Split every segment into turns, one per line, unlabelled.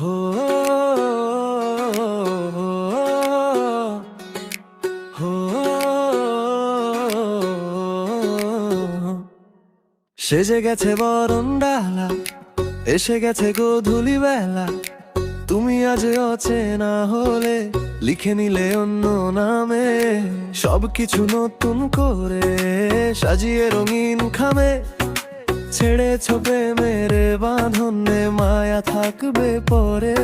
হো হো সেজে গেছে বরণ ডালা, এসে গেছে গোধূলি বেলা তুমি আজ অচেনা হলে, লিখে নিলে অন্য নামে। সবকিছু নতুন করে সাজিয়ে রঙিন খামে। ছেড়েছ প্রেমের বাঁধনে মায়া থাকবে পরে।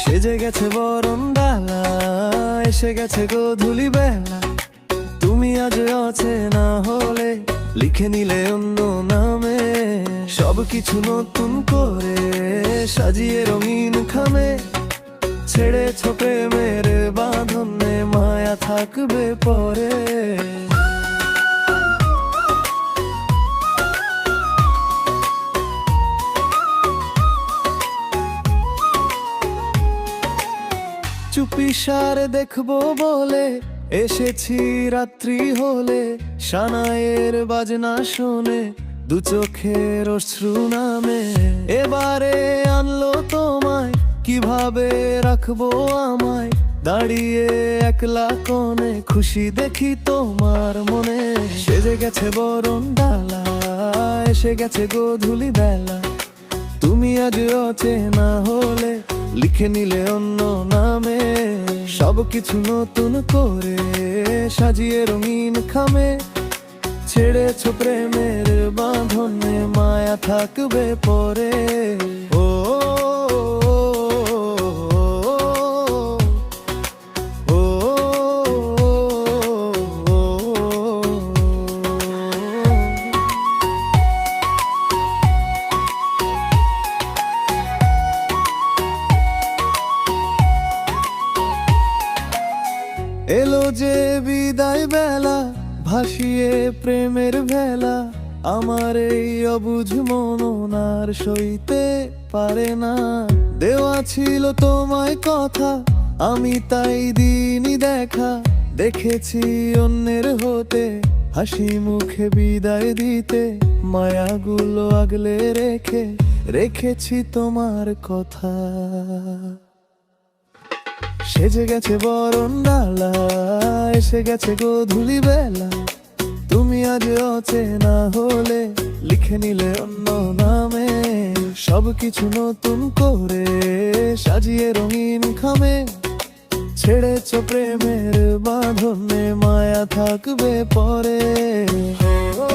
সেজে গেছে বরণ ডালা, এসে গেছে গোধূলি বেলা। তুমি আজ আছে না হলে লিখে নিলে অন্য নামে। সবকিছু নতুন করে সাজিয়ে রঙিন খামে। ছেড়ে ছোপে মায়া থাকবে পরে। চুপি সার দেখব বলে, এসেছি রাত্রি হলে সানায়ের বাজনা শোনে, দু চোখের অশ্রু নামে। এবারে আনলো তোমায়, কীভাবে রাখব আমায়? দাঁড়িয়ে একলা কোণে খুশি দেখি তোমার মনে। সেজে গেছে বরণ ডালা, এসে গেছে গোধূলি বেলা। তুমি আজ অচেনা হলে লিখে নিলে অন্য নামে। সবকিছু নতুন করে সাজিয়ে রঙিন খামে। ছেড়েছ প্রেমের বাঁধনে, মায়া থাকবে পরে। যে বিদায় বেলা ভাসিয়ে প্রেমের ভেলা, আমার এই অবুঝ মননার সইতে পারে না। দেওয়া ছিল তোমায় কথা, আমি তাই দিনই দেখা। দেখেছি অন্যের হতে, হাসি মুখে বিদায় দিতে। মায়াগুলো আগলে রেখে, রেখেছি তোমার কথা। সেজে গেছে বরণ ডালা এসে গেছে গোধূলি বেলা তুমি আজ অচেনা হলে লিখে নিলে অন্য নামে। সবকিছু নতুন করে সাজিয়ে রঙিন খামে। ছেড়েছ প্রেমের বাঁধনে মায়া থাকবে পরে। ও,